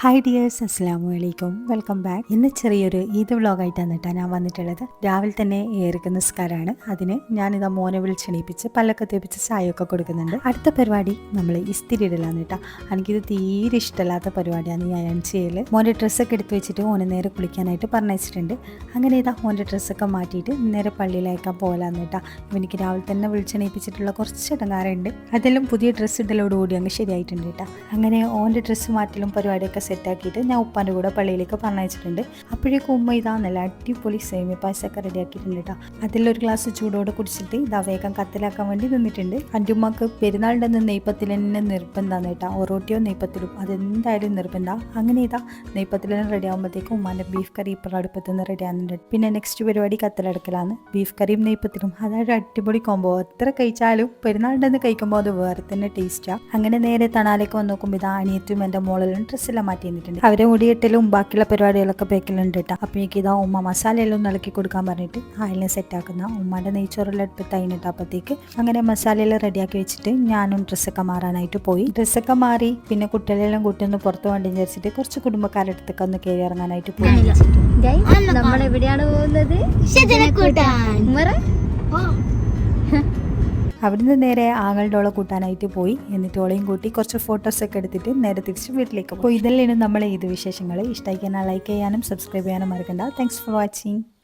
Hi dears അസ്സാമു അലൈക്കും welcome back ഇന്ന് ചെറിയൊരു ഈദ് വ്ളോഗായിട്ടാണ് കേട്ടോ ഞാൻ വന്നിട്ടുള്ളത്. രാവിലെ തന്നെ ഏറുക നിസ്കാരമാണ്. അതിന് ഞാനിതാ മോനെ വിളിച്ചെണീപ്പിച്ച് പല്ലൊക്കെ തേപ്പിച്ച് ചായയൊക്കെ കൊടുക്കുന്നുണ്ട്. അടുത്ത പരിപാടി നമ്മൾ ഇസ്തിരി ഇടലാന്ന് കേട്ടോ. എനിക്കിത് തീരെ ഇഷ്ടമല്ലാത്ത പരിപാടിയാണ് ഞാൻ ചെയ്യൽ മോന്റെ ഡ്രസ്സൊക്കെ എടുത്ത് വെച്ചിട്ട് ഓനെ നേരെ കുളിക്കാനായിട്ട് പറഞ്ഞയച്ചിട്ടുണ്ട്. അങ്ങനെ ഇതാ മോന്റെ ഡ്രസ്സൊക്കെ മാറ്റിയിട്ട് നേരെ പള്ളിയിലേക്കാൻ പോകലാന്ന് കേട്ടോ. എനിക്ക് രാവിലെ തന്നെ വിളിച്ചെണീപ്പിച്ചിട്ടുള്ള കുറച്ച് ഇടങ്ങാറുണ്ട്. അതെല്ലാം പുതിയ ഡ്രസ്സ് ഇടലോടുകൂടി അങ്ങ് ശരിയായിട്ടുണ്ട് കേട്ടോ. അങ്ങനെ ഓന്റെ ഡ്രസ്സ് മാറ്റലും പരിപാടിയൊക്കെ സെറ്റാക്കിയിട്ട് ഞാൻ ഉപ്പാന്റെ കൂടെ പള്ളിയിലേക്ക് പറഞ്ഞയച്ചിട്ടുണ്ട്. അപ്പോഴേക്കും ഉമ്മ ഇതാ നല്ല അടിപൊളി സേമിയ പായസമൊക്കെ റെഡിയാക്കിയിട്ടുണ്ട് കേട്ടോ അതിലൊരു ഗ്ലാസ് ചൂടോടെ കുടിച്ചിട്ട് ഇതാ വേഗം കത്തിലാക്കാൻ വേണ്ടി നിന്നിട്ടുണ്ട്. എന്റെ ഉമ്മക്ക് പെരുന്നാളിന്റെ നിന്ന് നെയ്പ്പത്തിൽ തന്നെ നിർബന്ധമാണ് കേട്ടോ ഒറോട്ടിയോ നെയ്പ്പത്തിലും അതെന്തായാലും നിർബന്ധം. അങ്ങനെ ഇതാ നെയ്പ്പത്തിലെല്ലാം റെഡി ആകുമ്പോഴത്തേക്കും ഉമ്മാന്റെ ബീഫ് കറി ഇപ്പോൾ അടുപ്പത്ത് നിന്ന് റെഡി ആകുന്നുണ്ട് പിന്നെ നെക്സ്റ്റ് പരിപാടി കത്തിലടക്കലാണ്. ബീഫ് കറിയും നെയ്പ്പത്തിലും അതൊരു അടിപൊളി കോമ്പോ എത്ര കഴിച്ചാലും പെരുന്നാളിന്റെ നിന്ന് കഴിക്കുമ്പോൾ അത് വേറെ തന്നെ ടേസ്റ്റാണ് അങ്ങനെ നേരെ തണാലേക്ക് വന്ന് നോക്കുമ്പോൾ ഇതാ അനിയത്തും എന്റെ മോളിലും ഡ്രസ്സെല്ലാം മാറ്റി തന്നിട്ടുണ്ട് അവരെ മുടിയിട്ടലും ബാക്കിയുള്ള പരിപാടികളൊക്കെ പേക്കലുണ്ട് കേട്ടോ അപ്പം എനിക്ക് ഇതാ ഉമ്മ മസാലയെല്ലാം ഒന്ന് ഇളക്കി കൊടുക്കാൻ പറഞ്ഞിട്ട് ആയിലിനെ സെറ്റാക്കുന്ന ഉമ്മാന്റെ നെയ്ച്ചോറെല്ലാം എടുത്ത് തൈനിട്ട് അപ്പോഴത്തേക്ക് അങ്ങനെ മസാലയെല്ലാം റെഡിയാക്കി വെച്ചിട്ട് ഞാനും ഡ്രസ്സൊക്കെ മാറാനായിട്ട് പോയി. ഡ്രസ്സൊക്കെ മാറി പിന്നെ കുട്ടികളെല്ലാം കൂട്ടിയൊന്ന് പുറത്ത് വേണ്ടി വിചാരിച്ചിട്ട് കുറച്ച് കുടുംബക്കാരുടെ അടുത്തൊക്കെ ഒന്ന് കയറി ഇറങ്ങാനായിട്ട് പോയി. നമ്മൾ എവിടെയാണ് പോകുന്നത്? ഉമ്മറ? അവിടുന്ന് നേരെ ആങ്ങളുടെ ഓളെ കൂട്ടാനായിട്ട് പോയി. എന്നിട്ട് ഓളെയും കൂട്ടി കുറച്ച് ഫോട്ടോസൊക്കെ എടുത്തിട്ട് നേരെ തിരിച്ച് വീട്ടിലേക്ക് പോയി. ഇതെല്ലാം നമ്മൾ ഇത് വിശേഷങ്ങൾ ഇഷ്ടമായിക്കാൻ ലൈക്ക് ചെയ്യാനും സബ്സ്ക്രൈബ് ചെയ്യാനും മറക്കണ്ട. Thanks for watching